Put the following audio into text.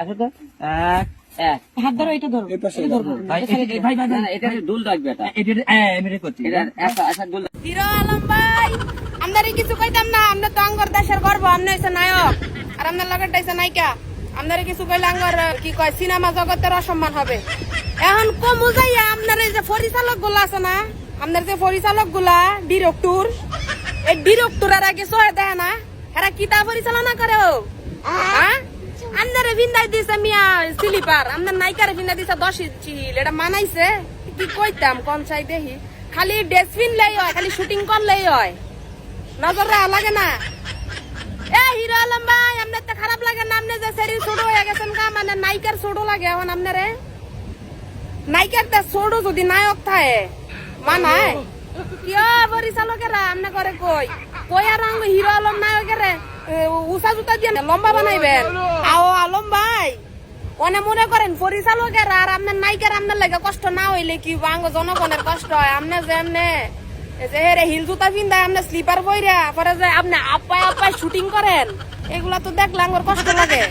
আসো তো। এক এক। হাত ধরো এটা ধরো এটা ধরবো ভাই ভাই ছেড়ে ভাই দিও। ভাই এটা দুল রাখবে এটা। এটা করছি। এটা আচ্ছা দুল হিরো আলম ভাই আমদারে কিছু কইতাম না আমরা তো আঙ্গর দেশের গর্ব আমনে হইছে নায়ক। আর আমনের লগের হইছে নায়িকা। আমদারে কিছু কইলে আঙ্গর কি কয় সিনেমা জগতের অসম্মান হবে। এখন কম যাইয়া আপনার এই যে পরিচালকগুলা আছে না আপনার যে পরিচালকগুলা ডিরেক্টর এই ডিরেক্টরের আগে সহে দেয় না এরা কিতা পরিচালনা করে হ্যাঁ? আপনারে ভিন্দাই দিছে মিয়া স্লিপার আপনার নায়িকারে ভিন্দাই দিছে দশ চিল এটা মানাইছে? কি কইতাম? কোন চাই দেখি খালি ডেসবিন লেই হয়, খালি শুটিং করলেই হয়। নজর রাখা লাগে না। এ হিরো আলম ভাই আপনার তো খারাপ লাগে না আপনি যে শরীর ছোট হয়ে গেছেন কা মানে নায়িকার ছোট লাগে এখন আপনারে নায়িকার তা ছোট যদি নায়ক থাকে, মানায়। কিয় পরিচালকেরা আপনি করে কই? কই আর হিরো আলম নায়কেরে উষা জুতা দিয়ে লম্বা বানাইবেন। অনে মনে করেন, পরিচালকের আর আপনার নায়িকার আপনার লাগে কষ্ট না হইলে কি বাঙ্গ জনগণের কষ্ট হয়? আপনার যে এমনে যে হেরে হিল জুতা পিন্দায় আপনার স্লিপার বইরা পরে যে আপনি আপ্পায় আপ্পায় শুটিং করেন, এগুলা তো দেখলে আমার কষ্ট লাগে।